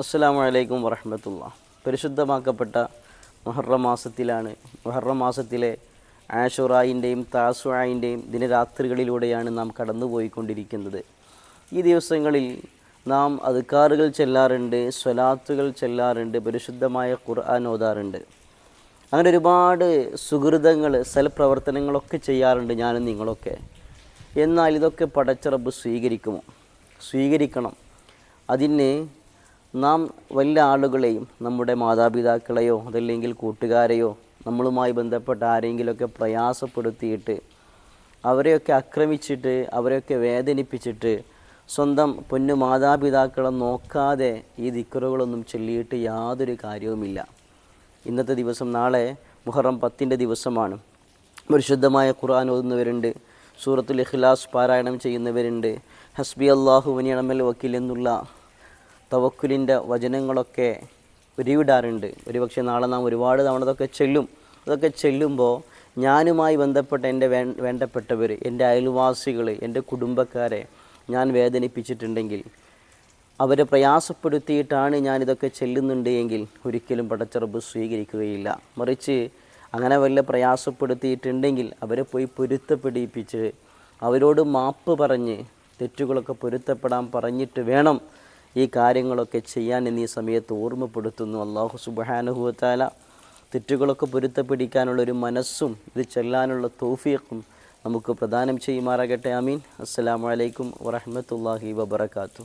അസ്സലാമു വലൈക്കും വറഹമത്തുള്ള. പരിശുദ്ധമാക്കപ്പെട്ട മുഹറം മാസത്തിലാണ്. മുഹറം മാസത്തിലെ ആഷുറായിന്റെയും താസുറായിന്റെയും ദിനരാത്രികളിലൂടെയാണ് നാം കടന്നുപോയിക്കൊണ്ടിരിക്കുന്നത്. ഈ ദിവസങ്ങളിൽ നാം അതുക്കാറുകൾ ചെല്ലാറുണ്ട് സ്വലാത്തുകൾ ചെല്ലാറുണ്ട് പരിശുദ്ധമായ ഖുർആൻ ഓതാറുണ്ട്. അങ്ങനെ ഒരുപാട് സുഹൃതങ്ങൾ സൽപ്രവർത്തനങ്ങളൊക്കെ ചെയ്യാറുണ്ട് ഞാനും നിങ്ങളൊക്കെ. എന്നാൽ ഇതൊക്കെ പടച്ചറബ് സ്വീകരിക്കുമോ? സ്വീകരിക്കണം. അതിന് നാം വലിയ ആളുകളെയും നമ്മുടെ മാതാപിതാക്കളെയോ അതല്ലെങ്കിൽ കൂട്ടുകാരെയോ നമ്മളുമായി ബന്ധപ്പെട്ട ആരെങ്കിലുമൊക്കെ പ്രയാസപ്പെടുത്തിയിട്ട് അവരെയൊക്കെ ആക്രമിച്ചിട്ട് അവരെയൊക്കെ വേദനിപ്പിച്ചിട്ട് സ്വന്തം പൊന്നു മാതാപിതാക്കളെ നോക്കാതെ ഈ ദിക്കറുകളൊന്നും ചൊല്ലിയിട്ട് യാതൊരു കാര്യവുമില്ല. ഇന്നത്തെ ദിവസം നാളെ മുഹറം പത്തിന്റെ ദിവസമാണ്. പരിശുദ്ധമായ ഖുർആൻ ഓതുന്നവരുണ്ട്. സൂറത്തുൽ ഇഖ്ലാസ് പാരായണം ചെയ്യുന്നവരുണ്ട്. ഹസ്ബി അള്ളാഹു വനിയണമൽ വക്കീൽ എന്നുള്ള തവക്കുലിന്റെ വചനങ്ങളൊക്കെ ഉരുവിടാറുണ്ട്. ഒരുപക്ഷെ നാളെ നാം ഒരുപാട് തവണ അതൊക്കെ ചെല്ലും. അതൊക്കെ ചെല്ലുമ്പോൾ ഞാനുമായി ബന്ധപ്പെട്ട എന്റെ വേണ്ടപ്പെട്ടവർ എന്റെ അയൽവാസികൾ എന്റെ കുടുംബക്കാരെ ഞാൻ വേദനിപ്പിച്ചിട്ടുണ്ടെങ്കിൽ അവരെ പ്രയാസപ്പെടുത്തിയിട്ടാണ് ഞാനിതൊക്കെ ചെല്ലുന്നുണ്ട് എങ്കിൽ ഒരിക്കലും പടച്ചറബ് സ്വീകരിക്കുകയില്ല. മറിച്ച് അങ്ങനെ വല്ല പ്രയാസപ്പെടുത്തിയിട്ടുണ്ടെങ്കിൽ അവരെ പോയി പൊരുത്തപ്പെടിപ്പിച്ച് അവരോട് മാപ്പ് പറഞ്ഞ് തെറ്റുകളൊക്കെ പൊരുത്തപ്പെടാൻ പറഞ്ഞിട്ട് വേണം ഈ കാര്യങ്ങളൊക്കെ ചെയ്യാൻ എന്നീ സമയത്ത് ഓർമ്മപ്പെടുത്തുന്നു. അള്ളാഹു സുബാനുഭവത്താല തെറ്റുകളൊക്കെ പൊരുത്തപ്പിടിക്കാനുള്ളൊരു മനസ്സും ഇത് ചെല്ലാനുള്ള തോഫിയക്കും നമുക്ക് പ്രദാനം ചെയ്യുമാറാകട്ടെ. അമീൻ അസ്സലാമലൈക്കും വറഹമത്തല്ലാഹി വബർക്കാത്തു